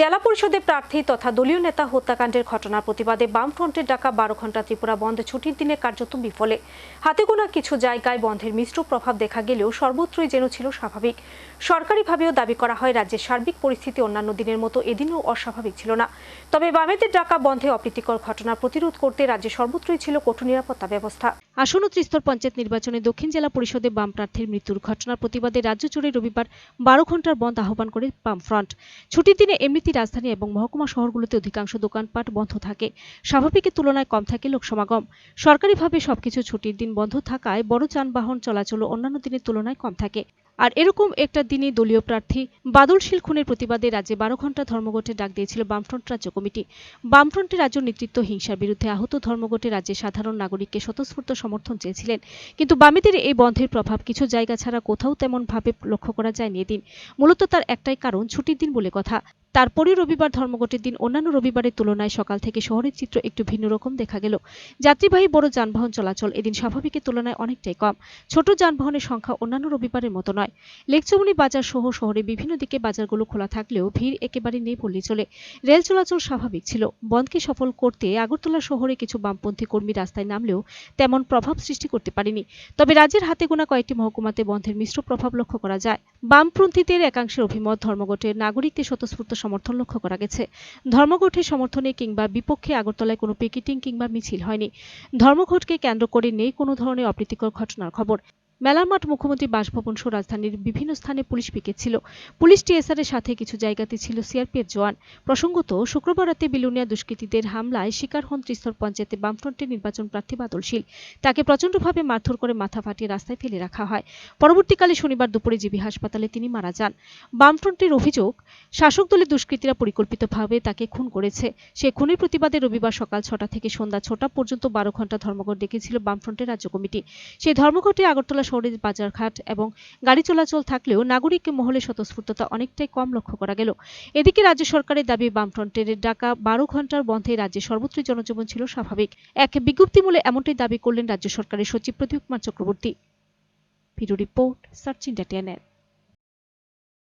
জেলা পরিষদে প্রার্থী তথা দলীয় নেতা হত্যাকাণ্ডের ঘটনার প্রতিবাদে বামফ্রন্টের ডাকা বারো ঘণ্টা ত্রিপুরা বন্ধ ছুটির দিনে কার্যত বিফলে। হাতে গোনা কিছু জায়গায় বন্ধের মিশ্র প্রভাব দেখা গেলেও সর্বত্রই যেন ছিল স্বাভাবিক। সরকারিভাবেও দাবি করা হয়, রাজ্যের সার্বিক পরিস্থিতি অন্যান্য দিনের মতো এদিনও অস্বাভাবিক ছিল না। তবে বামেদের ডাকা বন্ধে অপ্রীতিকর ঘটনা প্রতিরোধ করতে রাজ্যে সর্বত্রই ছিল কঠোর নিরাপত্তা ব্যবস্থা। আসন্ন ত্রিস্তর পঞ্চায়েত নির্বাচনে দক্ষিণ জেলা পরিষদে বাম প্রার্থীর মৃত্যুর ঘটনার প্রতিবাদে রাজ্য জুড়ে রবিবার বারো ঘণ্টার বন্ধ আহ্বান করে বাম ফ্রন্ট ছুটির দিনে এমনিতে রাজধানী এবং মহকুমা শহরগুলোতে অধিকাংশ দোকানপাট বন্ধ থাকে। স্বাভাবিকের তুলনায় কম থাকে লোক সমাগম। সরকারিভাবে সবকিছু ছুটির দিন বন্ধ থাকায় বড় যানবাহন চলাচল অন্যান্য দিনের তুলনায় কম থাকে। আর এরকম একটা দিনে দলীয় প্রার্থী বাদল শিল খুনের প্রতিবাদে রাজ্যে বারো ঘণ্টা ধর্মঘটের ডাক দিয়েছিল বামফ্রন্ট রাজ্য কমিটি। বামফ্রন্টের রাজ্য নেতৃত্ব হিংসার বিরুদ্ধে আহত ধর্মঘটে রাজ্যের সাধারণ নাগরিককে স্বতঃস্ফূর্ত সমর্থন চেয়েছিলেন। কিন্তু বামীদের এই বন্ধের প্রভাব কিছু জায়গা ছাড়া কোথাও তেমন ভাবে লক্ষ্য করা যায়নি এদিন। মূলত তার একটাই কারণ, ছুটির দিন বলে কথা। তারপরে রবিবার ধর্মঘটের দিন অন্যান্য রবিবারের তুলনায় সকাল থেকে শহরের চিত্র একটু ভিন্ন রকম দেখা গেল। যাত্রীবাহী বড় যানবাহন চলাচল এদিন স্বাভাবিকের তুলনায় অনেকটাই কম। ছোট যানবাহনের সংখ্যা অন্যান্য রবিবারের মতো নয়। লেকচমনি বাজার সহ শহরে বিভিন্ন দিকে বাজারগুলো খোলা থাকলেও ভিড় একেবারে নেই বললেই চলে। রেল চলাচল স্বাভাবিক ছিল। বন্ধকে সফল করতে আগরতলা শহরে কিছু বামপন্থী কর্মী রাস্তায় নামলেও তেমন প্রভাব সৃষ্টি করতে পারেনি। তবে রাজ্যের হাতে গোনা কয়েকটি মহকুমাতে বন্ধের মিশ্র প্রভাব লক্ষ্য করা যায়। বামপন্থীদের একাংশের অভিমত, ধর্মঘটের নাগরিকদের স্বতঃস্ফূর্ত সমর্থন লক্ষ্য করা গেছে। ধর্মঘটের সমর্থনে কিংবা বিপক্ষে আগরতলায় কোনো পিকেটিং কিংবা মিছিল হয়নি। ধর্মঘটকে কেন্দ্র করে নেই কোনো ধরনের অপ্রীতিকর ঘটনার খবর। মেলার মাঠ মুখ্যমন্ত্রী বাসভবন সহ রাজধানীর বিভিন্ন স্থানে পুলিশ পিকেট ছিল। পুলিশ টিএসআর এর সাথে কিছু জায়গাতে ছিল সিআরপিএফ জওয়ান। প্রসঙ্গত, শুক্রবার রাতে বিলুনিয়া দুষ্কৃতীদের হামলায় শিকার হন ত্রিস্তর পঞ্চায়েতে বামফ্রন্টের নির্বাচন প্রার্থী বাদলশীল তাকে প্রচণ্ডভাবে মারধর করে মাথা ফাটিয়ে রাস্তায় ফেলে রাখা হয়। পরবর্তীকালে শনিবার দুপুরে জিবি হাসপাতালে তিনি মারা যান। বামফ্রন্টের অভিযোগ, শাসক দলের দুষ্কৃতীরা পরিকল্পিতভাবে তাকে খুন করেছে। সে খুনের প্রতিবাদে রবিবার সকাল ছটা থেকে সন্ধ্যা ছটা পর্যন্ত বারো ঘণ্টা ধর্মঘট ডেকেছিল বামফ্রন্টের রাজ্য কমিটি। সেই ধর্মঘটে আগরতলা শহরের বাজারঘাট এবং গাড়ি চলাচল থাকলেও নাগরিক মহলে স্বতঃস্ফূর্ততা অনেকটাই কম লক্ষ্য করা গেল। এদিকে রাজ্য সরকারের দাবি, বামফ্রন্টের ডাকা বারো ঘণ্টার বন্ধে রাজ্যে সর্বত্র জনজীবন ছিল স্বাভাবিক। এক বিজ্ঞপ্তিমূলে এমনটাই দাবি করলেন রাজ্য সরকারের সচিব Pradip Kumar Chakraborty. Video report, search India